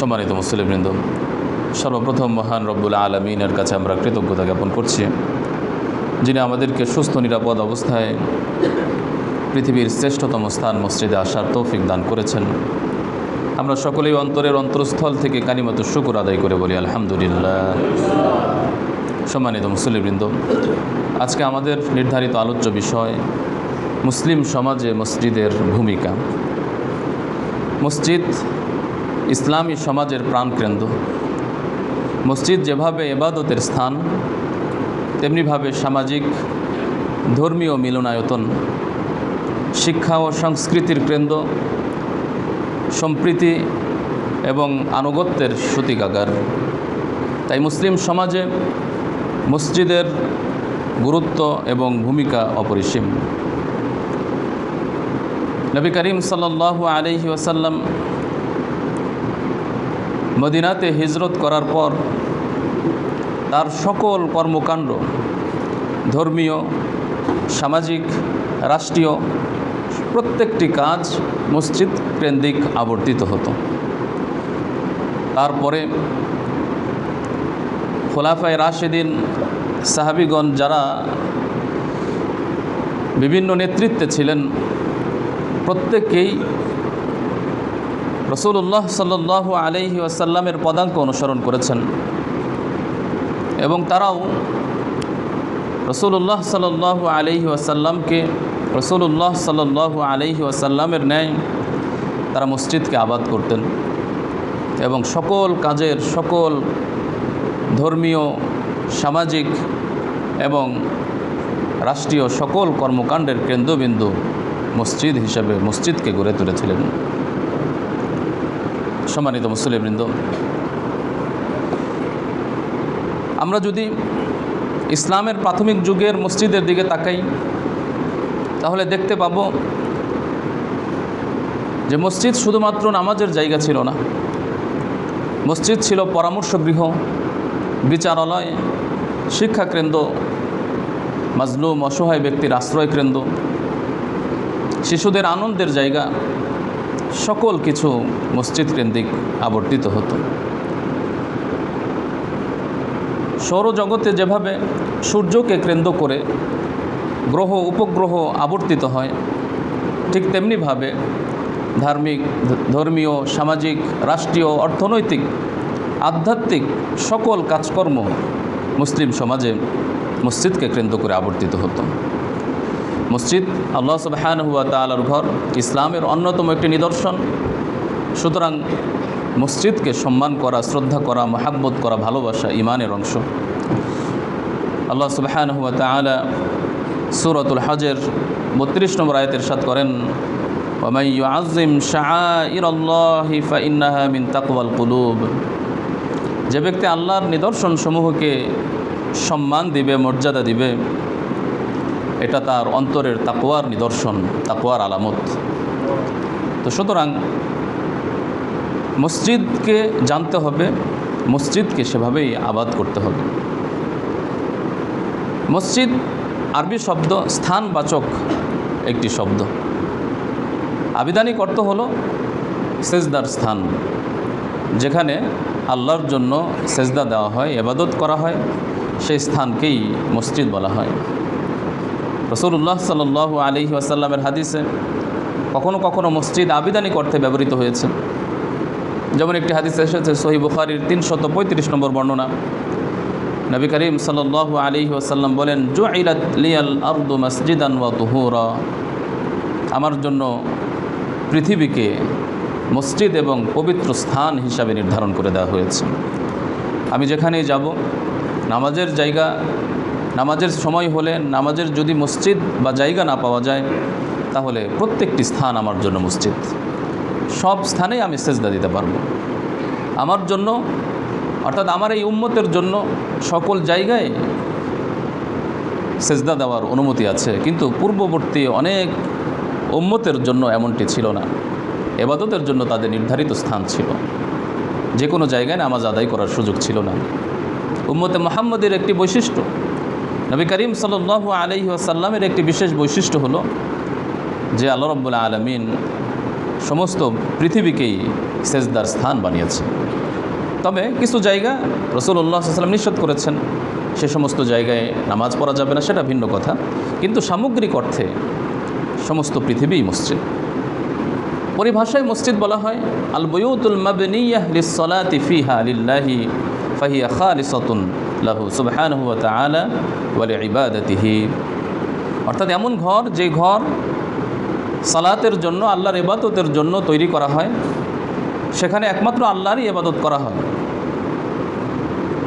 সম্মানিত মুসলিমবৃন্দ, সর্বপ্রথম মহান রব্বুল আলমিনের কাছে আমরা কৃতজ্ঞতা জ্ঞাপন করছি, যিনি আমাদেরকে সুস্থ, নিরাপদ অবস্থায় পৃথিবীর শ্রেষ্ঠতম স্থান মসজিদে আসার তৌফিক দান করেছেন। আমরা সকলেই অন্তরের অন্তরস্থল থেকে কানিমত শুকুর আদায় করে বলি, আলহামদুলিল্লাহ। সম্মানিত মুসলিমবৃন্দ, আজকে আমাদের নির্ধারিত আলোচ্য বিষয় মুসলিম সমাজে মসজিদের ভূমিকা। মসজিদ ইসলামী সমাজের প্রাণকেন্দ্র। মসজিদ যেভাবে এবাদতের স্থান, তেমনিভাবে সামাজিক, ধর্মীয় মিলনায়তন, শিক্ষা ও সংস্কৃতির কেন্দ্র, সম্প্রীতি এবং আনুগত্যের সূতিকাগার। তাই মুসলিম সমাজে মসজিদের গুরুত্ব এবং ভূমিকা অপরিসীম। নবী করিম সাল্লাল্লাহু আলহি ওয়াসাল্লাম মদিনাতে হিজরত করার পর তার সকল কর্মকাণ্ড ধর্মীয়, সামাজিক, রাষ্ট্রীয় প্রত্যেকটি কাজ মসজিদ কেন্দ্রিক আবর্তিত হতো। তারপরে খোলাফায় রাশেদিন সাহাবিগণ যারা বিভিন্ন নেতৃত্বে ছিলেন, প্রত্যেকেই রসুল্লাহ সাল্লাহ আলহি আসাল্লামের পদাঙ্ক অনুসরণ করেছেন। এবং তারাও রসুল্লাহ সাল্লাহ আলহি আসাল্লামকে রসুল্লাহ সাল্লাহ আলহি আসাল্লামের ন্যায় তারা মসজিদকে আবাদ করতেন। এবং সকল কাজের, সকল ধর্মীয়, সামাজিক এবং রাষ্ট্রীয় সকল কর্মকাণ্ডের কেন্দ্রবিন্দু মসজিদ হিসাবে মসজিদকে গড়ে তুলেছিলেন। সম্মানিত মুসলিমবৃন্দ, আমরা যদি ইসলামের প্রাথমিক যুগের মসজিদের দিকে তাকাই, তাহলে দেখতে পাব যে মসজিদ শুধুমাত্র নামাজের জায়গা ছিল না। মসজিদ ছিল পরামর্শ গৃহ বিচারালয়, শিক্ষাকেন্দ্র, মাজলুম, অসহায় ব্যক্তির আশ্রয় কেন্দ্র শিশুদের আনন্দের জায়গা সকল কিছু মসজিদ কেন্দ্রিক আবর্তিত হতো। সৌরজগতে যেভাবে সূর্যকে কেন্দ্র করে গ্রহ, উপগ্রহ আবর্তিত হয়, ঠিক তেমনিভাবে ধার্মিক, ধর্মীয়, সামাজিক, রাষ্ট্রীয়, অর্থনৈতিক, আধ্যাত্মিক সকল কাজকর্ম মুসলিম সমাজে মসজিদকে কেন্দ্র করে আবর্তিত হতো। মসজিদ, আল্লাহ সুবহান হুয়া তালার ঘর, ইসলামের অন্যতম একটি নিদর্শন। সুতরাং মসজিদকে সম্মান করা, শ্রদ্ধা করা, মহাব্বত করা, ভালোবাসা ইমানের অংশ। আল্লাহ সুবহান হুয়া তালা সুরতুল হজের বত্রিশ নম্বর আয়তের সাথ করেন আজিম শাহ মিন তাকওয়াল কুলুব। যে ব্যক্তি আল্লাহর নিদর্শন সমূহকে সম্মান দিবে, মর্যাদা দিবে এটা তার অন্তরের তাকোয়ার নিদর্শন তাকোয়ার আলামত। তো সুতরাং মসজিদকে জানতে হবে, মসজিদকে সেভাবেই আবাদ করতে হবে। মসজিদ আরবি শব্দ স্থানবাচক একটি শব্দ। আবিধানিক অর্থ হলো সেজদার স্থান, যেখানে আল্লাহর জন্য সেজদা দেওয়া হয়, এবাদত করা হয়, সেই স্থানকেই মসজিদ বলা হয়। রসুল্লাহ সাল আলি আসাল্লামের হাদিসে কখনো কখনো মসজিদ আবিদানি অর্থে ব্যবহৃত হয়েছে। যেমন একটি হাদিস এসেছে, সহি বুখারির তিনশত পঁয়ত্রিশ নম্বর বর্ণনা। নবী করিম সাল আলি আসাল্লাম বলেন জু ইলাত লিয়াল আব্দু মসজিদান ওয়া তুহুরা। আমার জন্য পৃথিবীকে মসজিদ এবং পবিত্র স্থান হিসাবে নির্ধারণ করে দেওয়া হয়েছে। আমি যেখানেই যাব, নামাজের জায়গা নামাজের সময় হলে নামাজের যদি মসজিদ বা জায়গা না পাওয়া যায়, তাহলে প্রত্যেকটি স্থান আমার জন্য মসজিদ। সব স্থানেই আমি সেজদা দিতে পারব। আমার জন্য, অর্থাৎ আমার এই উম্মতের জন্য সকল জায়গায় সেজদা দেওয়ার অনুমতি আছে। কিন্তু পূর্ববর্তী অনেক উম্মতের জন্য এমনটি ছিল না। এবাদতের জন্য তাদের নির্ধারিত স্থান ছিল। যে কোনো জায়গায় নামাজ আদায় করার সুযোগ ছিল না। উম্মতে মোহাম্মদের একটি বৈশিষ্ট্য নবী করিম সাল আলহি আসাল্লামের একটি বিশেষ বৈশিষ্ট্য হলো যে আল্লাহ রব্বুল্লা আলমিন সমস্ত পৃথিবীকেই সেজদার স্থান বানিয়েছে তবে কিছু জায়গা রসুল্লাহ সাল্লাম নিষেধ করেছেন। সে সমস্ত জায়গায় নামাজ পড়া যাবে না, সেটা ভিন্ন কথা। কিন্তু সামগ্রিক অর্থে সমস্ত পৃথিবীই মসজিদ। পরিভাষায় মসজিদ বলা হয় আল বয়ুতুল মাবনিয়াহ লিসসালাতি ফিহা লিল্লাহি, ফাহিয়া খালিসাতুন লাহু সুবহানাহু ওয়া তাআলা ওয়া লিইবাদাতিহি অর্থাৎ এমন ঘর, যে ঘর সালাতের জন্য, আল্লাহর ইবাদতের জন্য তৈরি করা হয়, সেখানে একমাত্র আল্লাহরই ইবাদত করা হয়।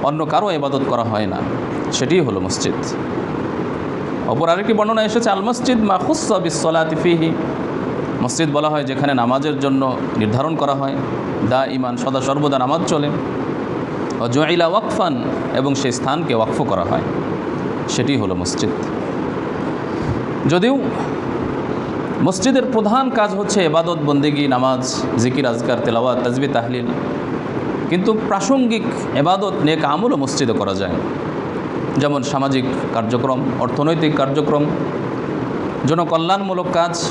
অন্য কারও ইবাদত করা হয় না। সেটিই হলো মসজিদ। অপর আরেকটি বর্ণনা এসেছে, আল মসজিদ মা খুসা বিসলাতি মসজিদ বলা হয় যেখানে নামাজের জন্য নির্ধারণ করা হয়। দা ইমান সদা সর্বদা নামাজ চলে। জয়লা ওয়াকফান, এবং সেই স্থানকে ওয়াকফ করা হয়। সেটি হলো মসজিদ। যদিও মসজিদের প্রধান কাজ হচ্ছে এবাদত, বন্দেগি, নামাজ, জিকির, আজকার, তেলাওয়াত, তাজবি, তাহলিল। কিন্তু প্রাসঙ্গিক এবাদত, নেক আমলও মসজিদে করা যায়। যেমন সামাজিক কার্যক্রম, অর্থনৈতিক কার্যক্রম, জনকল্যাণমূলক কাজ,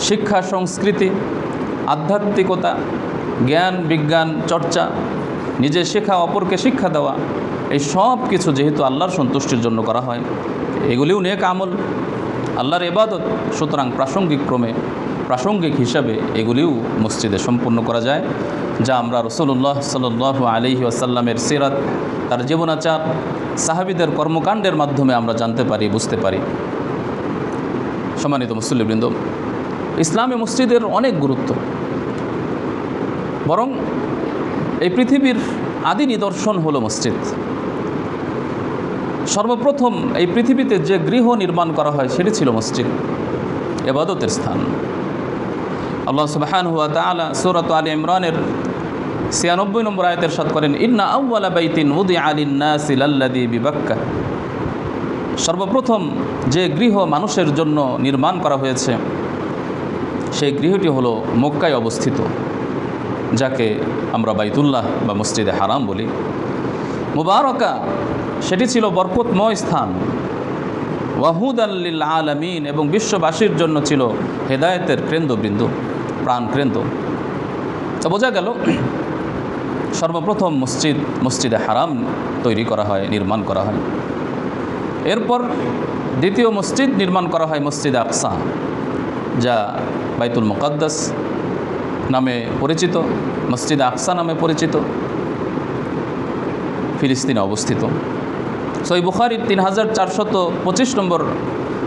শিক্ষা, সংস্কৃতি, আধ্যাত্মিকতা, জ্ঞান, বিজ্ঞান, চর্চা নিজে শেখা, অপরকে শিক্ষা দেওয়া, এই সব কিছু যেহেতু আল্লাহর সন্তুষ্টির জন্য করা হয়, এগুলিও নেক আমল। আল্লাহর এবাদত সুতরাং প্রাসঙ্গিক ক্রমে প্রাসঙ্গিক হিসাবে এগুলিও মসজিদে সম্পূর্ণ করা যায়, যা আমরা রসুল্লাহ সাল আলহি আসাল্লামের সিরাত, তার জীবনাচার, সাহাবিদের কর্মকাণ্ডের মাধ্যমে আমরা জানতে পারি, বুঝতে পারি। সম্মানিত মুসল্লিবৃন্দ, ইসলামী মসজিদের অনেক গুরুত্ব, বরং এই পৃথিবীর আদি নিদর্শন হলো মসজিদ। সর্বপ্রথম এই পৃথিবীতে যে গৃহ নির্মাণ করা হয় সেটি ছিল মসজিদ, এবাদতের স্থান। আল্লাহ সুবাহান হুয়া তালা সুরত আলী ইমরানের ছিয়ানব্বই নম্বর আয়তের সাথ করেন, ইন্না আউ্লা বাইতিন উদি আলিন্না সিলাল্লাদি বিবাক্কা সর্বপ্রথম যে গৃহ মানুষের জন্য নির্মাণ করা হয়েছে, সেই গৃহটি হলো মক্কায় অবস্থিত। যাকে আমরা বাইতুল্লাহ বা মসজিদে হারাম বলি। মুবারকা, সেটি ছিল বরকতময় স্থান। ওয়াহুদ আল্লিল আলমিন এবং বিশ্ববাসীর জন্য ছিল হেদায়েতের কেন্দ্রবিন্দু, প্রাণ কেন্দ্র। তো বোঝা গেল, সর্বপ্রথম মসজিদ, মসজিদে হারাম তৈরি করা হয়, নির্মাণ করা হয়। এরপর দ্বিতীয় মসজিদ নির্মাণ করা হয় মসজিদ আকসা, যা বাইতুল মুকাদ্দাস নামে পরিচিত, মসজিদ আকসা নামে পরিচিত, ফিলিস্তিনে অবস্থিত। সই বুখারির তিন হাজার চারশত পঁচিশ নম্বর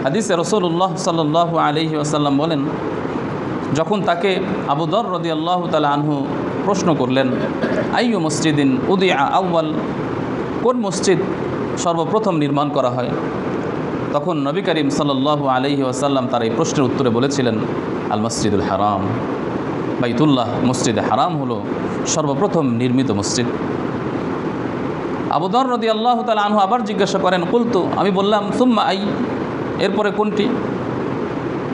হাদিসে রসুল্লাহ সাল্লাহ আলহি আসাল্লাম বলেন, যখন তাকে আবুদর রদি আল্লাহ তালা আনহু প্রশ্ন করলেন, আইয়ু মসজিদিন উদি আউ্বাল কোন মসজিদ সর্বপ্রথম নির্মাণ করা হয়? তখন নবী করিম সাল্লাহ আলহি আসাল্লাম তার এই প্রশ্নের উত্তরে বলেছিলেন, আল মসজিদুল হারাম। বাইতুল্লাহ মসজিদে হারাম হলো সর্বপ্রথম নির্মিত মসজিদ। আবুদর রদি আল্লাহ তালা আনহু আবার জিজ্ঞাসা করেন, কুলতু? আমি বললাম, সুম্মা আই। এরপরে কোনটি?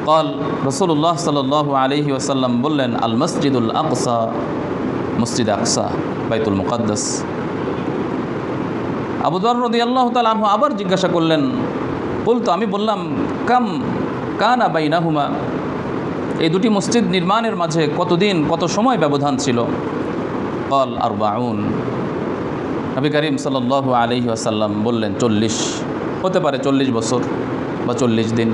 কল রসুল্লাহ সাল আলহি ওসাল্লাম বললেন, আল মসজিদুল আকসা। মসজিদ আকসা, বাইতুল মুকাদ্দাস। আবুদর রদি আল্লাহ তাল আনহু আবার জিজ্ঞাসা করলেন, কুলতু? আমি বললাম, কাম কানা বাইনাহুমা? এই দুটি মসজিদ নির্মাণের মাঝে কতদিন, কত সময় ব্যবধান ছিল? কল আর বাউন নবী করিম সাল আলহি আসাল্লাম বললেন, চল্লিশ। হতে পারে চল্লিশ বছর বা চল্লিশ দিন।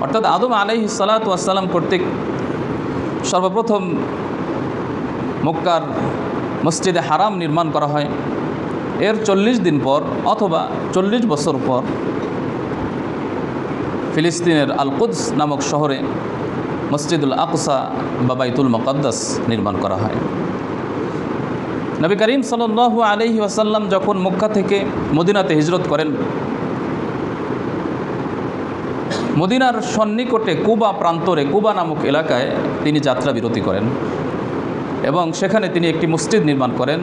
অর্থাৎ আদম আলহি সালাতাম কর্তৃক সর্বপ্রথম মক্কার মসজিদে হারাম নির্মাণ করা হয়। এর চল্লিশ দিন পর অথবা চল্লিশ বছর পর ফিলিস্তিনের আলকুদস নামক শহরে মসজিদুল আকসা বা বাইতুল মকদ্দাস নির্মাণ করা হয়। নবী করিম সাল আলহি আসাল্লাম যখন মক্কা থেকে মদিনাতে হিজরত করেন, মদিনার সন্নিকটে কুবা প্রান্তরে কুবা নামক এলাকায় তিনি যাত্রা বিরতি করেন এবং সেখানে তিনি একটি মসজিদ নির্মাণ করেন,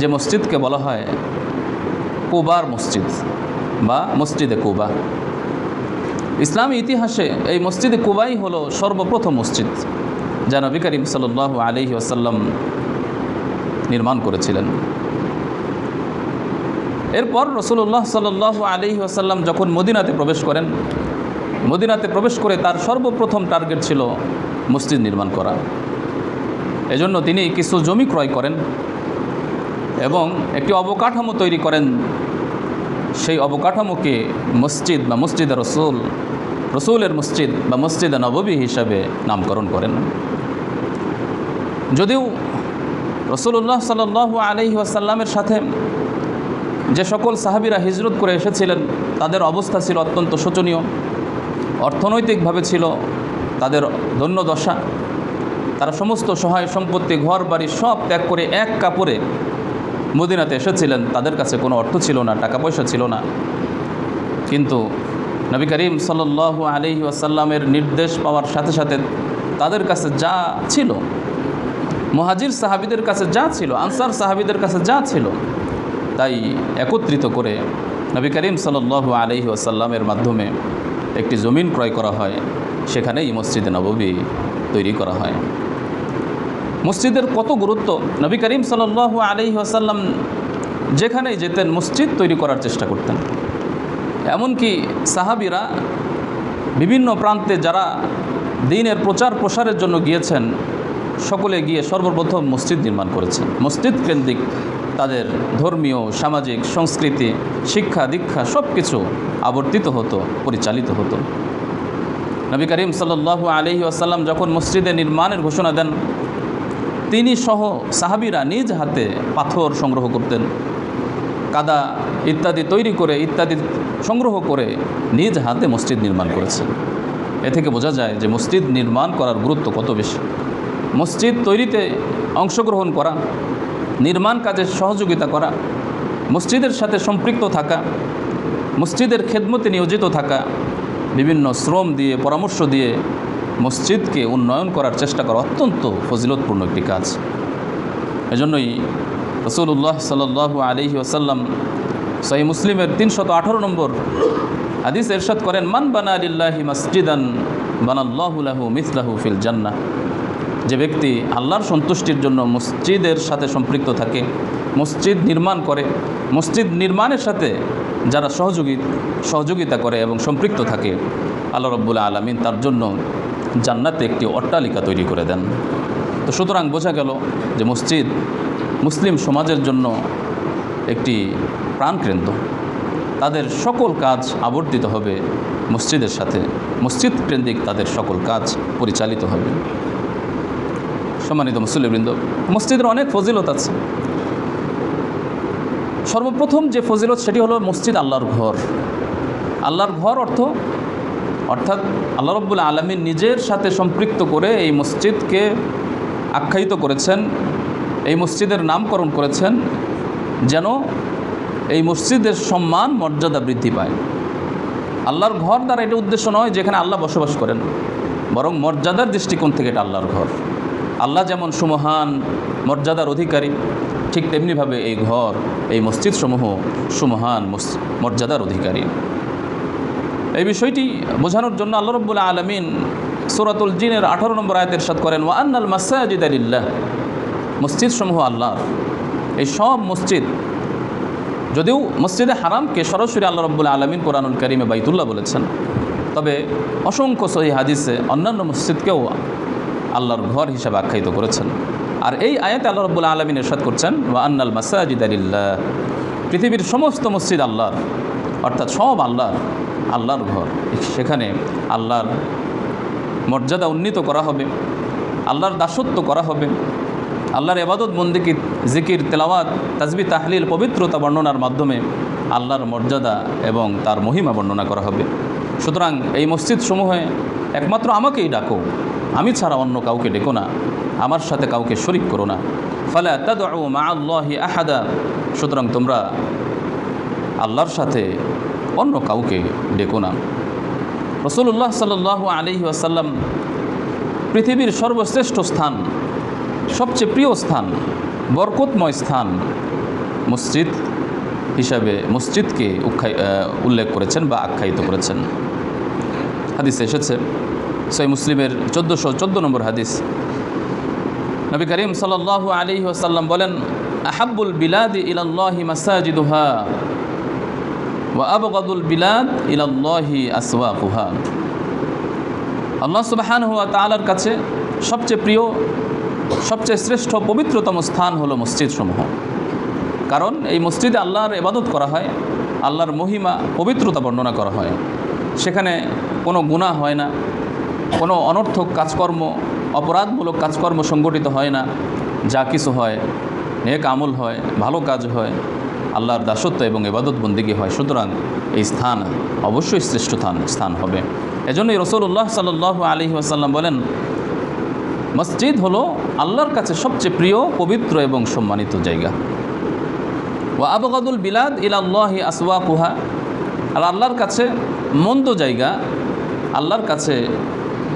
যে মসজিদকে বলা হয় কুবার মসজিদ বা মসজিদে কুবা। ইসলামী ইতিহাসে এই মসজিদে কুবাই হলো সর্বপ্রথম মসজিদ যা নবী করিম সাল আলহি আসাল্লাম নির্মাণ করেছিলেন। এরপর রসুল্লাহ সাল আলহি আসাল্লাম যখন মদিনাতে প্রবেশ করেন, মদিনাতে প্রবেশ করে তার সর্বপ্রথম টার্গেট ছিল মসজিদ নির্মাণ করা। এজন্য তিনি কিছু জমি ক্রয় করেন এবং একটি অবকাঠামো তৈরি করেন সেই অবকাঠামোকে মসজিদ বা মসজিদ রসুল, রসুলের মসজিদ বা মসজিদ নববী হিসাবে নামকরণ করেন। যদিও রসুল্লাহ সাল আলহি আসাল্লামের সাথে যে সকল সাহাবিরা হিজরত করে এসেছিলেন, তাদের অবস্থা ছিল অত্যন্ত শোচনীয়। অর্থনৈতিকভাবে ছিল তাদের দৈন্যদশা তারা সমস্ত সহায় সম্পত্তি ঘর বাড়ি সব ত্যাগ করে এক কাপড়ে মদিনাতে এসেছিলেন, তাদের কাছে কোনো অর্থ ছিল না টাকা পয়সা ছিল না। কিন্তু নবী করিম সাল আলহি আসাল্লামের নির্দেশ পাওয়ার সাথে সাথে তাদের কাছে যা ছিল, মহাজির সাহাবিদের কাছে যা ছিল, আনসার সাহাবিদের কাছে যা ছিল, তাই একত্রিত করে নবী করিম সাল আলহি আসাল্লামের মাধ্যমে একটি জমিন ক্রয় করা হয়, সেখানেই মসজিদে নববী তৈরি করা হয়। মসজিদের কত গুরুত্ব? নবী করিম সাল আলহি আসাল্লাম যেখানেই যেতেন, মসজিদ তৈরি করার চেষ্টা করতেন। এমনকি সাহাবিরা বিভিন্ন প্রান্তে যারা দিনের প্রচার প্রসারের জন্য গিয়েছেন, সকলে গিয়ে সর্বপ্রথম মসজিদ নির্মাণ করেছেন। মসজিদ কেন্দ্রিক তাদের ধর্মীয়, সামাজিক, সংস্কৃতি, শিক্ষা, দীক্ষা সব কিছু আবর্তিত হতো, পরিচালিত হতো। নবী করিম সাল্লাহ আলহি আসাল্লাম যখন মসজিদে নির্মাণের ঘোষণা দেন তিনি সহ সাহাবিরা নিজ হাতে পাথর সংগ্রহ করতেন। কাদা ইত্যাদি তৈরি করে, ইত্যাদি সংগ্রহ করে নিজ হাতে মসজিদ নির্মাণ করেছেন। এ থেকে বোঝা যায় যে মসজিদ নির্মাণ করার গুরুত্ব কত বেশি। মসজিদ তৈরিতে অংশগ্রহণ করা, নির্মাণ কাজে সহযোগিতা করা, মসজিদের সাথে সম্পৃক্ত থাকা, মসজিদের খেদমতে নিয়োজিত থাকা, বিভিন্ন শ্রম দিয়ে, পরামর্শ দিয়ে মসজিদকে উন্নয়ন করার চেষ্টা করা অত্যন্ত ফজিলতপূর্ণ একটি কাজ। এজন্যই রসুল্লাহ সাল আলহি আসাল্লাম সহি মুসলিমের তিনশত আঠারো নম্বর হাদিস এরশাদ করেন, মান বানা আলিল্লাহি মসজিদান বানাল্লাহুলাহু মিসলাহু ফিল জান্না যে ব্যক্তি আল্লাহর সন্তুষ্টির জন্য মসজিদের সাথে সম্পৃক্ত থাকে, মসজিদ নির্মাণ করে, মসজিদ নির্মাণের সাথে যারা সহযোগী, সহযোগিতা করে এবং সম্পৃক্ত থাকে, আল্লাহ রব্বুল আলমিন তার জন্য জান্নাতে একটি অট্টালিকা তৈরি করে দেন। তো সুতরাং বোঝা গেল যে মসজিদ মুসলিম সমাজের জন্য একটি প্রাণকেন্দ্র। তাদের সকল কাজ আবর্তিত হবে মসজিদের সাথে। মসজিদ কেন্দ্রিক তাদের সকল কাজ পরিচালিত হবে। সম্মানিত মুসল্লিবৃন্দ, মসজিদের অনেক ফজিলত আছে। সর্বপ্রথম যে ফজিলত সেটি হলো মসজিদ আল্লাহর ঘর। আল্লাহর ঘর অর্থ অর্থাৎ আল্লাহ রব্বুল আলমীর নিজের সাথে সম্পৃক্ত করে এই মসজিদকে আখ্যায়িত করেছেন, এই মসজিদের নামকরণ করেছেন, যেন এই মসজিদের সম্মান, মর্যাদা বৃদ্ধি পায়। আল্লাহর ঘর দ্বারা এটা উদ্দেশ্য নয় যেখানে আল্লাহ বসবাস করেন। বরং মর্যাদার দৃষ্টিকোণ থেকে এটা আল্লাহর ঘর। আল্লাহ যেমন সুমহান, মর্যাদার অধিকারী, ঠিক তেমনিভাবে এই ঘর, এই মসজিদসমূহ সুমহান, মর্যাদার অধিকারী। এই বিষয়টি বোঝানোর জন্য আল্লাহ রব্বুল আলমিন সুরাতুল জিনের আঠারো নম্বর আয়তের সাদ করেন ওয়ান্নাল মাসাজিদ আলিল্লাহ মসজিদ সমূহ আল্লাহর। এই সব মসজিদ, যদিও মসজিদে হারামকে সরাসরি আল্লাহ রব্বুল আলমিন কোরআনুল করিমে বাইতুল্লাহ বলেছেন, তবে অসংখ্য সহি হাদিসে অন্যান্য মসজিদকেও আল্লাহর ঘর হিসাবে আখ্যায়িত করেছেন। আর এই আয়াতে আল্লাহ রব্বুল আলমিন এরশাদ করছেন, ওয়া আন্নাল মাসাজিদ আলিল্লাহ পৃথিবীর সমস্ত মসজিদ আল্লাহর, অর্থাৎ সব আল্লাহর। আল্লাহর ঘর। সেখানে আল্লাহর মর্যাদা উন্নীত করা হবে, আল্লাহর দাসত্ব করা হবে, আল্লাহর এবাদত বন্দিকি জিকির, তেলাওয়াত, তাজবি, তাহলিল, পবিত্রতা বর্ণনার মাধ্যমে আল্লাহর মর্যাদা এবং তার মহিমা বর্ণনা করা হবে। সুতরাং এই মসজিদ সমূহে একমাত্র আমাকেই ডাকো, আমি ছাড়া অন্য কাউকে ডেকো না, আমার সাথে কাউকে শরিক করো না। ফলে তাদ মা আল্লাহি আহাদা, সুতরাং তোমরা আল্লাহর সাথে অন্য কাউকে ডেকো না। রসুল্লাহ সাল আলহি আসাল্লাম পৃথিবীর সর্বশ্রেষ্ঠ স্থান, সবচেয়ে প্রিয় স্থান, বরকতময় স্থান মসজিদ হিসাবে মসজিদকে উল্লেখ করেছেন বা আখ্যায়িত করেছেন। হাদিস এসেছে সই মুসলিমের চোদ্দোশো চোদ্দ নম্বর হাদিস। নবী করিম সাল আলী আসাল্লাম বলেন আহাবুল বিলাদ ইলাল্লাহি মাসাজিদুহা। ওয়া বিলাদ ইলাল্লাহি আসওয়াকুহা আল্লাহ সুবহান হুয়া তাআলার কাছে সবচেয়ে প্রিয়, সবচেয়ে শ্রেষ্ঠ, পবিত্রতম স্থান হলো মসজিদসমূহ। কারণ এই মসজিদে আল্লাহর এবাদত করা হয়, আল্লাহর মহিমা, পবিত্রতা বর্ণনা করা হয়। সেখানে কোনো গুণা হয় না, কোনো অনর্থক কাজকর্ম, অপরাধমূলক কাজকর্ম সংগঠিত হয় না। যা কিছু হয়, নেক আমল হয়, ভালো কাজ হয় আল্লাহর দাসত্ব এবং এবাদত বন্দিগি হয়। সুতরাং এই স্থান অবশ্যই শ্রেষ্ঠ স্থান স্থান হবে। এজন্যই রসুল্লাহ সাল্লাহ আলী আসাল্লাম বলেন, মসজিদ হলো আল্লাহর কাছে সবচেয়ে প্রিয়, পবিত্র এবং সম্মানিত জায়গা। ও আবগাদুল বিলাদ ইলাল্লাহি আসওয়া কুহা আর আল্লাহর কাছে মন্দ জায়গা, আল্লাহর কাছে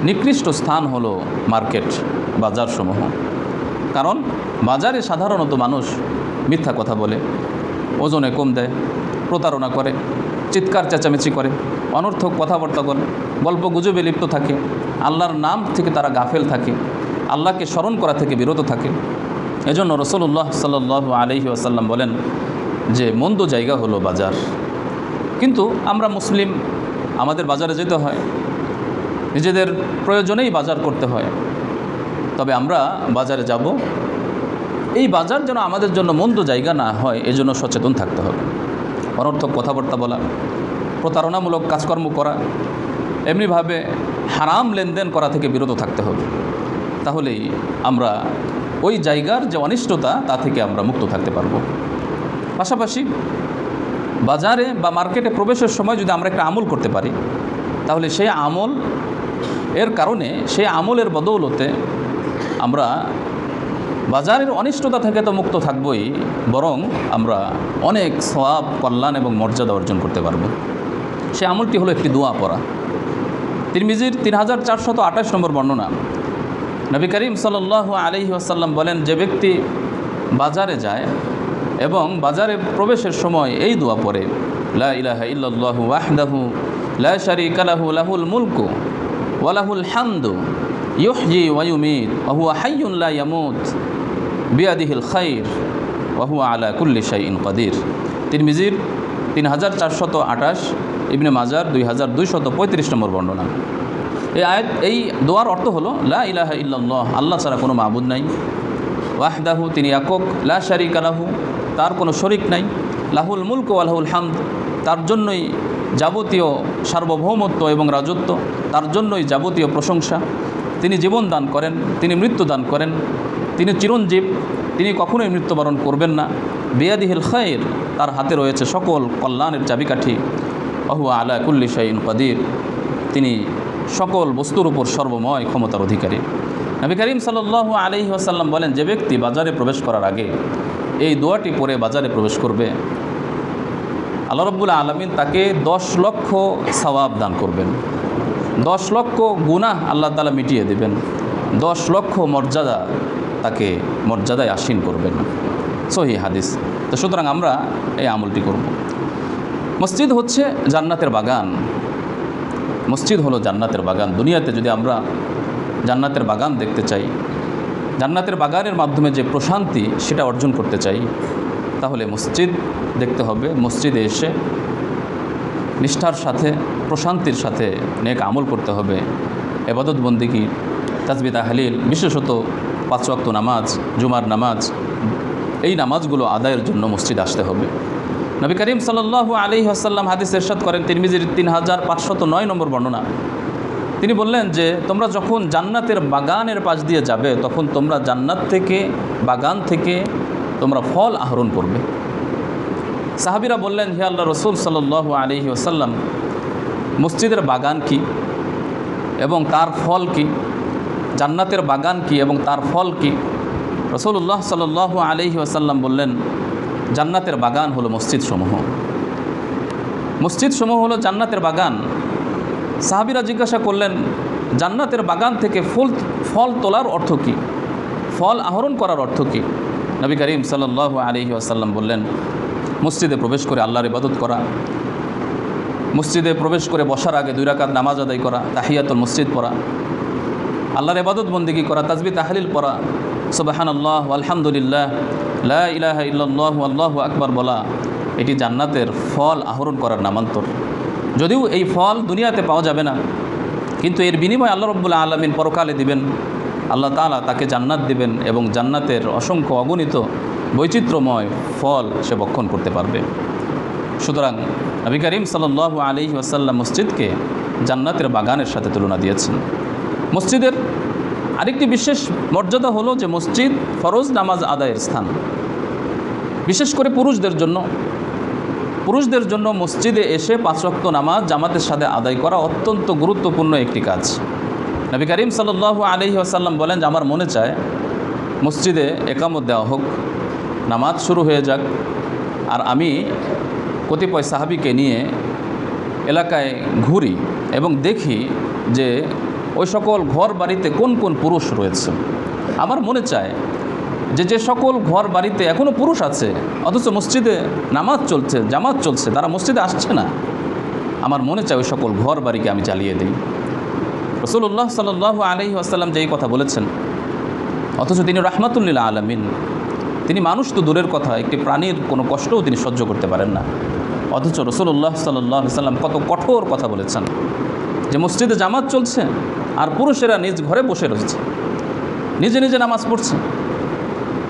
নিকৃষ্ট স্থান হলো মার্কেট, বাজারসমূহ। কারণ বাজারে সাধারণত মানুষ মিথ্যা কথা বলে। ওজনে কম দেয়, প্রতারণা করে, চিৎকার, চেঁচামেচি করে, অনর্থক কথাবার্তা করে, গল্প গুজবে লিপ্ত থাকে, আল্লাহর নাম থেকে তারা গাফেল থাকে, আল্লাহকে স্মরণ করা থেকে বিরত থাকে। এজন্য রসুল্লাহ সাল্লাহ আলহি আসাল্লাম বলেন যে, মন্দ জায়গা হলো বাজার। কিন্তু আমরা মুসলিম, আমাদের বাজারে যেতে হয়, নিজেদের প্রয়োজনেই বাজার করতে হয়। তবে আমরা বাজারে যাব এই বাজার যেন আমাদের জন্য মন্দ জায়গা না হয় এজন্য সচেতন থাকতে হবে। অনর্থক কথাবার্তা বলা, প্রতারণামূলক কাজকর্ম করা, এমনিভাবে হারাম লেনদেন করা থেকে বিরত থাকতে হবে। তাহলেই আমরা ওই জায়গার যে অনিষ্টতা, তা থেকে আমরা মুক্ত থাকতে পারব। পাশাপাশি বাজারে বা মার্কেটে প্রবেশের সময় যদি আমরা একটা আমল করতে পারি, তাহলে সেই আমল এর কারণে, সেই আমলের বদৌলতে আমরা বাজারের অনিষ্টতা থেকে তো মুক্ত থাকবই, বরং আমরা অনেক সওয়াব, কল্যাণ এবং মর্যাদা অর্জন করতে পারব। সে আমলটি হলো একটি দোয়া পড়া। তিরমিজির তিন হাজার চারশত আঠাশ নম্বর বর্ণনা। নবী করিম সাল্লাহ আলহি আসাল্লাম বলেন, যে ব্যক্তি বাজারে যায় এবং বাজারে প্রবেশের সময় এই দোয়া পড়ে, লা ইলাহা ওয়াহদাহু লা লাহু, লাহুল মুলকু ওয়া লাহুল হামদু ইউহয়ি ওয়া ইউমীত, ওয়া হুয়া হাইয়ুন লা ইয়ামুত, বিয়াদিহিল খাইর, ওয়া হুয়া আলা কুল্লি শাইইন কাদির। তিরমিজির তিন হাজার চারশত আঠাশ, ইবনে মাজার দুই হাজার দুইশত পঁয়ত্রিশ নম্বর বর্ণনা। এই আয়াত, এই দোয়ার অর্থ হলো, লা ইলাহা ইল্লাল্লাহ, আল্লাহ ছাড়া কোনো মাবুদ নাই। ওয়াহদাহু, তিনি একক, লা শারিক আলাহু তার কোনো শরিক নাই। লাহুল মুলক আলাহুল হামদ, তার জন্যই যাবতীয় সার্বভৌমত্ব এবং রাজত্ব, তার জন্যই যাবতীয় প্রশংসা। তিনি জীবন দান করেন, তিনি মৃত্যু দান করেন, তিনি চিরঞ্জীব, তিনি কখনোই মৃত্যুবরণ করবেন না। বেয়াদিহিল খায়ের তার হাতে রয়েছে সকল কল্যাণের চাবিকাঠি। অহু আলা কুল্লি শাইন কাদির, তিনি সকল বস্তুর উপর সর্বময় ক্ষমতার অধিকারী। নবী করিম সাল্লাহ আলহি আসাল্লাম বলেন, যে ব্যক্তি বাজারে প্রবেশ করার আগে এই দোয়াটি পরে বাজারে প্রবেশ করবে, আল্লাহ রব্বুল আলমিন তাকে দশ লক্ষ সওয়াব দান করবেন। দশ লক্ষ গুনাহ আল্লাহ তালা মিটিয়ে দেবেন। দশ লক্ষ মর্যাদা তাকে মর্যাদায় আসীন করবেন। সহি হাদিস। তো সুতরাং আমরা এই আমলটি করব। মসজিদ হচ্ছে জান্নাতের বাগান। মসজিদ হলো জান্নাতের বাগান। দুনিয়াতে যদি আমরা জান্নাতের বাগান দেখতে চাই, জান্নাতের বাগানের মাধ্যমে যে প্রশান্তি সেটা অর্জন করতে চাই, তাহলে মসজিদ দেখতে হবে। মসজিদে এসে নিষ্ঠার সাথে, প্রশান্তির সাথে নেক আমল করতে হবে। এবাদত বন্দিগি তাজবিদা হালিল বিশেষত পাঁচ ওয়াক্ত নামাজ, জুমার নামাজ, এই নামাজগুলো আদায়ের জন্য মসজিদ আসতে হবে। নবী করিম সাল্লাহ আলী আসাল্লাম হাদিস এরশাদ করেন তিরমিজির তিন হাজার পাঁচশত নয় নম্বর বর্ণনা। তিনি বললেন যে, তোমরা যখন জান্নাতের বাগানের পাশ দিয়ে যাবে, তখন তোমরা জান্নাত থেকে, বাগান থেকে তোমরা ফল আহরণ করবে। সাহাবিরা বললেন, হে আল্লাহ রসুল সাল্লাহ আলহি ওসাল্লাম মসজিদের বাগান কি? এবং তার ফল কি? জান্নাতের বাগান কি এবং তার ফল কি? রসুল্লাহ সাল্লাহ আলহি ওসাল্লাম বললেন, জান্নাতের বাগান হলো মসজিদসমূহ। মসজিদসমূহ হলো জান্নাতের বাগান। সাহাবিরা জিজ্ঞাসা করলেন, জান্নাতের বাগান থেকে ফুল, ফল তোলার অর্থ কী? ফল আহরণ করার অর্থ কী? নবী করিম সাল্লাহ আলহি আসাল্লাম বললেন মসজিদে প্রবেশ করে আল্লাহর ইবাদত করা, মসজিদে প্রবেশ করে বসার আগে দুই রাকাত নামাজ আদায় করা, তাহিয়াতুল মসজিদ পড়া, আল্লাহর ইবাদত বন্দিগি করা, তাজবি তাহলিল পড়া সুবাহান আল্লাহ আলহামদুলিল্লাহ লা ইলাহা ইল্লাল্লাহু আল্লাহু আকবার বলা, এটি জান্নাতের ফল আহরণ করার নামান্তর। যদিও এই ফল দুনিয়াতে পাওয়া যাবে না, কিন্তু এর বিনিময়ে আল্লাহ রব্বুল আলমিন পরকালে দিবেন, আল্লাহ তাআলা তাকে জান্নাত দিবেন এবং জান্নাতের অসংখ্য অগণিত বৈচিত্র্যময় ফল সে বক্ষণ করতে পারবে। সুতরাং নবী করিম সাল্লাল্লাহু আলী ওয়াসাল্লাম মসজিদকে জান্নাতের বাগানের সাথে তুলনা দিয়েছেন। মসজিদের আরেকটি বিশেষ মর্যাদা হলো যে মসজিদ ফরজ নামাজ আদায়ের স্থান। বিশেষ করে পুরুষদের জন্য। পুরুষদের জন্য মসজিদে এসে পাঁচ ওয়াক্ত নামাজ জামাতের সাথে আদায় করা অত্যন্ত গুরুত্বপূর্ণ একটি কাজ। নবী করিম সাল্লাল্লাহু আলাইহি আসাল্লাম বলেন যে, আমার মনে চায় মসজিদে একামত দেওয়া হোক নামাজ শুরু হয়ে যাক। আর আমি কতিপয় সাহাবিকে নিয়ে এলাকায় ঘুরি এবং দেখি যে ওই সকল ঘর বাড়িতে কোন কোন পুরুষ রয়েছে। আমার মনে চায় যে যে সকল ঘর বাড়িতে এখনও পুরুষ আছে, অথচ মসজিদে নামাজ চলছে, জামাত চলছে, তারা মসজিদে আসছে না। আমার মনে চায় ওই সকল ঘর বাড়িকে আমি চালিয়ে দিই। রসুল্লাহ সাল্লাহ আলহি আসাল্লাম যেই কথা বলেছেন, অথচ তিনি রাহমাতুল্লিল আলমিন তিনি মানুষ তো দূরের কথা, একটি প্রাণীর কোনো কষ্টও তিনি সহ্য করতে পারেন না। অথচ রসুল্লাহ সাল্লাহ সাল্লাম কত কঠোর কথা বলেছেন যে মসজিদে জামাত চলছে আর পুরুষেরা নিজ ঘরে বসে রয়েছে। নিজে নিজে নামাজ পড়ছে।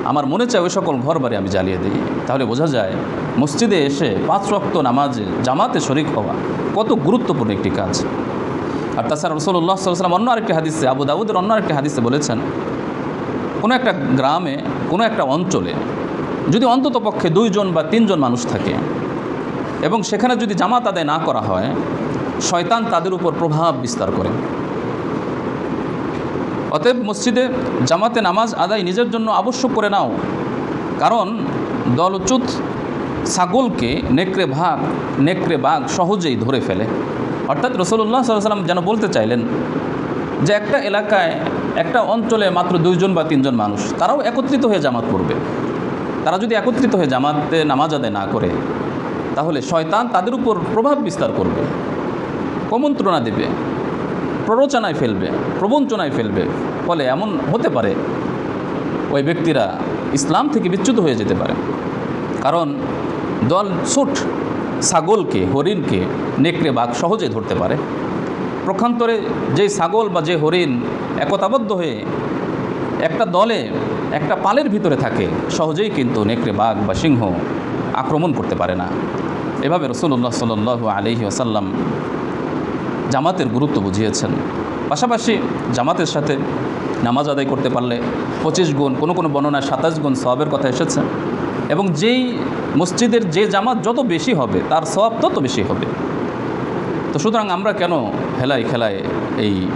আমার মনে চায় ওই সকল ঘর বাড়ি আমি জ্বালিয়ে দিই। তাহলে বোঝা যায় মসজিদে এসে পাঁচ রক্ত নামাজে জামাতে শরিক হওয়া কত গুরুত্বপূর্ণ একটি কাজ। আর তাছাড়া রসুল্লাহ সাল্লাম অন্য আরেকটি হাদিসে, আবু দাউদের অন্য আরেকটি হাদিসে বলেছেন কোনো একটা গ্রামে, কোনো একটা অঞ্চলে যদি অন্তত পক্ষে দুইজন বা তিনজন মানুষ থাকে এবং সেখানে যদি জামাত আদায় না করা হয়, শয়তান তাদের উপর প্রভাব বিস্তার করে। অতএব মসজিদে জামাতে নামাজ আদায় নিজের জন্য আবশ্যক করে নাও। কারণ দলচ্যুত ছাগলকে নেকড়ে ভাগ, নেকড়ে বাঘ সহজেই ধরে ফেলে। অর্থাৎ রসুল্লাহ সাল্লাম যেন বলতে চাইলেন যে একটা এলাকায় একটা অঞ্চলে মাত্র দুইজন বা তিনজন মানুষ, তারাও একত্রিত হয়ে জামাত পড়বে তারা যদি একত্রিত হয়ে জামাতে নামাজ আদায় না করে, তাহলে শয়তান তাদের উপর প্রভাব বিস্তার করবে, কমন্ত্রণা দেবে, প্ররোচনায় ফেলবে, প্রবঞ্চনায় ফেলবে। ফলে এমন হতে পারে, ওই ব্যক্তিরা ইসলাম থেকে বিচ্যুত হয়ে যেতে পারে। কারণ দল ছুট, ছাগলকে, হরিণকে, নেকড়ে, বাঘ সহজে ধরতে পারে। প্রক্ষান্তরে যে ছাগল বা যে হরিণ একতাবদ্ধ হয়ে একটা দলে, একটা পালের ভিতরে থাকে, সহজেই কিন্তু নেকড়ে, বাঘ বা সিংহ আক্রমণ করতে পারে না। এভাবে রসুল্লাহ সাল আলহি আসাল্লাম জামাতের গুরুত্ব বুঝিয়েছেন। পাশাপাশি জামাতের সাথে নামাজ আদায় করতে পারলে পঁচিশ গুণ, কোনো কোনো বর্ণনায় সাতাশ গুণ সবের কথা এসেছে। এবং যেই মসজিদের যে জামাত যত বেশি হবে, তার সব তত বেশি হবে। তো সুতরাং আমরা কেন হেলায় খেলায় এই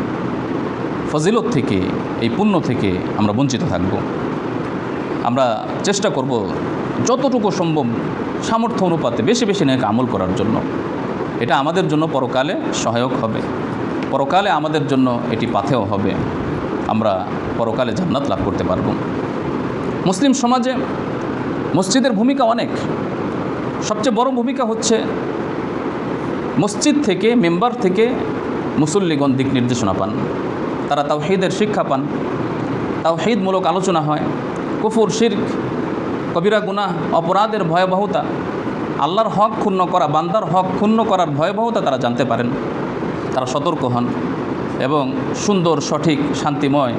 ফজিলত থেকে, এই পুণ্য থেকে আমরা বঞ্চিত থাকব? আমরা চেষ্টা করব যতটুকু সম্ভব সামর্থ্য অনুপাতে বেশি বেশি নেক আমল করার জন্য। এটা আমাদের জন্য পরকালে সহায়ক হবে। পরকালে আমাদের জন্য এটি পাথেও হবে। আমরা পরকালে জান্নাত লাভ করতে পারব। মুসলিম সমাজে মসজিদের ভূমিকা অনেক। সবচেয়ে বড় ভূমিকা হচ্ছে মসজিদ থেকে, মেম্বার থেকে মুসল্লিগণ দিক নির্দেশনা পান। তারা তাওহিদের শিক্ষা পান। তাওহিদমূলক আলোচনা হয়। কুফুর, শির্ক, কবিরা, গুনাহ, অপরাধের ভয়াবহতা, আল্লাহর হক ক্ষুণ্ণ করা, বান্দার হক ক্ষুণ্ণ করার ভয়াবহতা তারা জানতে পারেন। তারা সতর্ক হন এবং সুন্দর, সঠিক, শান্তিময়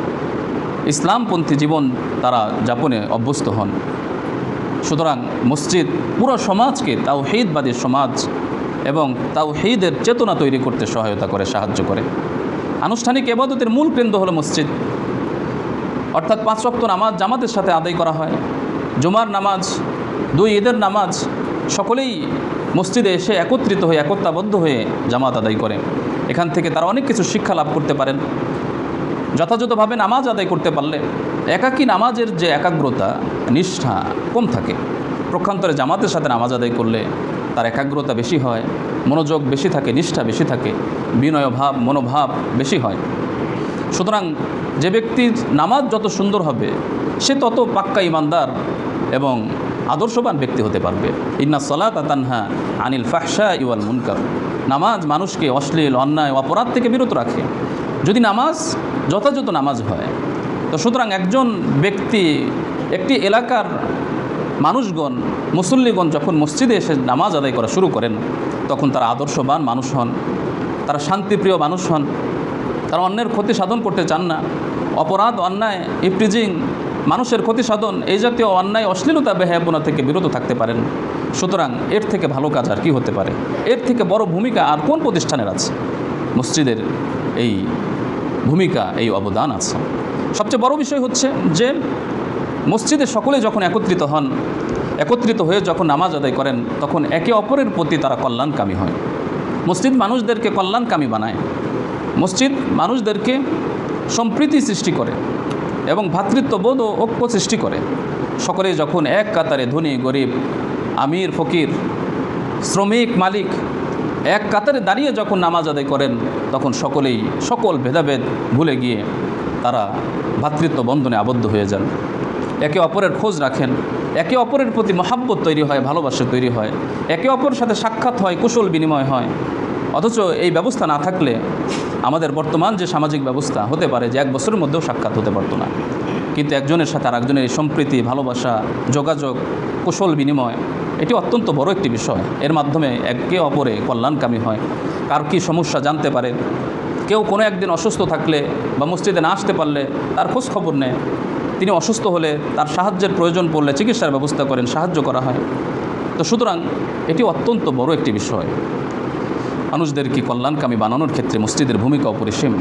ইসলামপন্থী জীবন তারা যাপনে অভ্যস্ত হন। সুতরাং মসজিদ পুরো সমাজকে তাওহিদবাদী সমাজ এবং তাও তাওহিদের চেতনা তৈরি করতে সহায়তা করে, সাহায্য করে। আনুষ্ঠানিক এবাদতের মূল কেন্দ্র হলো মসজিদ। অর্থাৎ পাঁচ রক্ত নামাজ জামাতের সাথে আদায় করা হয়। জুমার নামাজ, দুই ঈদের নামাজ, সকলেই মসজিদে এসে একত্রিত হয়ে, একত্রাবদ্ধ হয়ে জামাত আদায় করে। এখান থেকে তারা অনেক কিছু শিক্ষা লাভ করতে পারেন। যথাযথভাবে নামাজ আদায় করতে পারলে একাকী নামাজের যে একাগ্রতা, নিষ্ঠা কম থাকে। প্রক্ষান্তরে জামাতের সাথে নামাজ আদায় করলে তার একাগ্রতা বেশি হয়, মনোযোগ বেশি থাকে, নিষ্ঠা বেশি থাকে, বিনয় ভাব, মনোভাব বেশি হয়। সুতরাং যে ব্যক্তির নামাজ যত সুন্দর হবে, সে তত পাক্কা ইমানদার এবং আদর্শবান ব্যক্তি হতে পারবে। ইন্না সলাত তানহা আনিল ফাহসা ইওয়াল মুনকার। নামাজ মানুষকে অশ্লীল, অন্যায়, অপরাধ থেকে বিরত রাখে। যদি নামাজ, যথাযথ নামাজ হয়, তো সুতরাং একজন ব্যক্তি একটি এলাকার মানুষগণ, মুসল্লিগণ যখন মসজিদে এসে নামাজ আদায় করা শুরু করেন, তখন তারা আদর্শবান মানুষ হন। তারা শান্তিপ্রিয় মানুষ হন। তারা অন্যের ক্ষতি সাধন করতে চান না। অপরাধ, অন্যায় ইফটিজিং মানুষের ক্ষতি সাধন এই জাতীয় অন্যায়, অশ্লীলতা, বেহায়াপনা থেকে বিরত থাকতে পারেন। সুতরাং এর থেকে ভালো কাজ আর কি হতে পারে? এর থেকে বড় ভূমিকা আর কোন প্রতিষ্ঠানের আছে? মসজিদের এই ভূমিকা, এই অবদান আছে। সবচেয়ে বড় বিষয় হচ্ছে যে মসজিদে সকলে যখন একত্রিত হন, একত্রিত হয়ে যখন নামাজ আদায় করেন, তখন একে অপরের প্রতি তারা কল্যাণকামী হয়। মসজিদ মানুষদেরকে কল্যাণকামী বানায়। মসজিদ মানুষদেরকে সম্প্রীতি সৃষ্টি করে এবং ভ্রাতৃত্ববোধ ও ঐক্য সৃষ্টি করে। সকলে যখন এক কাতারে ধনী, গরিব, আমির, ফকির, শ্রমিক, মালিক এক কাতারে দাঁড়িয়ে যখন নামাজ আদায় করেন, তখন সকলেই সকল ভেদাভেদ ভুলে গিয়ে তারা ভ্রাতৃত্ব বন্ধনে আবদ্ধ হয়ে যান। একে অপরের খোঁজ রাখেন, একে অপরের প্রতি মহাব্বত তৈরি হয়, ভালোবাসা তৈরি হয়, একে অপরের সাথে সাক্ষাৎ হয়, কুশল বিনিময় হয়। অথচ এই ব্যবস্থা না থাকলে আমাদের বর্তমান যে সামাজিক ব্যবস্থা হতে পারে যে এক বছরের মধ্যেও সাক্ষাৎ হতে পারতো না। কিন্তু একজনের সাথে আর একজনের এই সম্প্রীতি, ভালোবাসা, যোগাযোগ, কুশল বিনিময়, এটি অত্যন্ত বড় একটি বিষয়। এর মাধ্যমে একে অপরে কল্যাণকামী হয়। কার কী সমস্যা জানতে পারে? কেউ কোনো একদিন অসুস্থ থাকলে বা মসজিদে না আসতে পারলে তার খোঁজ খবর নেয়। তিনি অসুস্থ হলে তার সাহায্যের প্রয়োজন পড়লে চিকিৎসার ব্যবস্থা করেন, সাহায্য করা হয়। তো সুতরাং এটি অত্যন্ত বড় একটি বিষয়। মানুষদেরকে কল্যাণকামী বানানোর ক্ষেত্রে মসজিদের ভূমিকা অপরিসীম?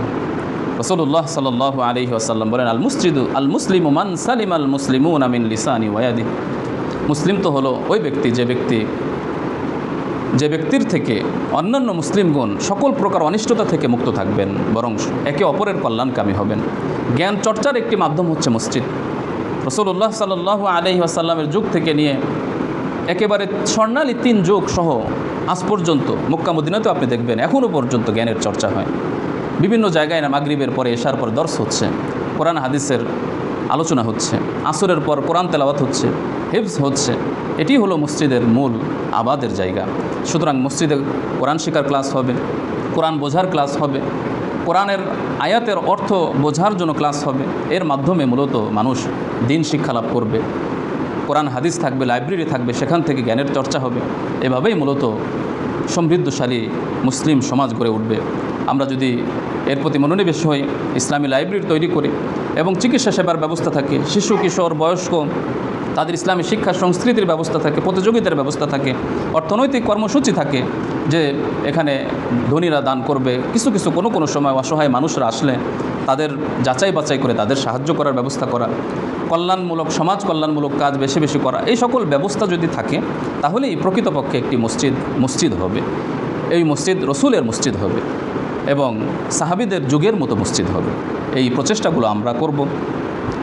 রসুল্লাহ সাল আলহি আসাল্লাম বলেন, আল মুসজিদু, আল মুসলিম মান সালিম আল মুসলিমুন আমিন লিসানি ওয়াদি মুসলিম তো হলো ওই ব্যক্তি যে ব্যক্তি যে ব্যক্তির থেকে অন্যান্য মুসলিমগণ সকল প্রকার অনিষ্টতা থেকে মুক্ত থাকবেন, বরং একে অপরের কল্যাণকামী হবেন। জ্ঞান চর্চার একটি মাধ্যম হচ্ছে মসজিদ। রসুল্লাহ সাল্লাহ আলহি আসাল্লামের যুগ থেকে নিয়ে একেবারে স্বর্ণালী তিন যুগ সহ আজ পর্যন্ত মক্কা মদিনাতেও আপনি দেখবেন, এখনও পর্যন্ত জ্ঞানের চর্চা হয়। বিভিন্ন জায়গায় না মাগরিবের পরে এসার পর দর্শ হচ্ছে। কোরআন, হাদিসের আলোচনা হচ্ছে। আসরের পর কোরআন তেলাওয়াত হচ্ছে, হিফজ হচ্ছে। এটি হলো মসজিদের মূল আবাদের জায়গা। সুতরাং মসজিদে কোরআন শিকার ক্লাস হবে, কোরআন বোঝার ক্লাস হবে, কোরআনের আয়াতের অর্থ বোঝার জন্য ক্লাস হবে। এর মাধ্যমে মূলত মানুষ দিন শিক্ষা লাভ করবে। কোরআন হাদিস থাকবে, লাইব্রেরি থাকবে, সেখান থেকে জ্ঞানের চর্চা হবে। এভাবেই মূলত সমৃদ্ধশালী মুসলিম সমাজ গড়ে উঠবে। আমরা যদি এর প্রতি মনোনিবেশ হয়ে ইসলামী লাইব্রেরি তৈরি করে এবং চিকিৎসা সেবার ব্যবস্থা থাকে, শিশু, কিশোর, বয়স্ক, তাদের ইসলামী শিক্ষা, সংস্কৃতির ব্যবস্থা থাকে, প্রতিযোগিতার ব্যবস্থা থাকে, অর্থনৈতিক কর্মসূচি থাকে যে এখানে ধনীরা দান করবে। কিছু কিছু কোনো কোনো সময় অসহায় মানুষরা আসলে তাদের যাচাই বাছাই করে তাদের সাহায্য করার ব্যবস্থা করা, কল্যাণমূলক, সমাজ কল্যাণমূলক কাজ বেশি বেশি করা। এই সকল ব্যবস্থা যদি থাকে, তাহলেই প্রকৃতপক্ষে একটি মসজিদ মসজিদ হবে। এই মসজিদ রসুলের মসজিদ হবে। এবং সাহাবিদের যুগের মতো মসজিদ হবে। এই প্রচেষ্টাগুলো আমরা করব।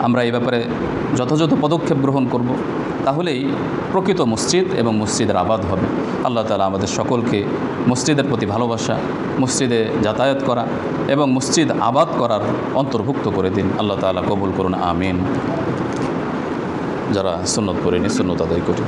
আমরা এই ব্যাপারে যথাযথ পদক্ষেপ গ্রহণ করব। তাহলেই প্রকৃত মসজিদ এবং মসজিদের আবাদ হবে। আল্লাহ তালা আমাদের সকলকে মসজিদের প্রতি ভালোবাসা, মসজিদে যাতায়াত করা এবং মসজিদ আবাদ করার অন্তর্ভুক্ত করে দিন। আল্লাহ তালা কবুল করুন, আমিন। যারা সুন্নত করেনি সুন্নত আদায় করি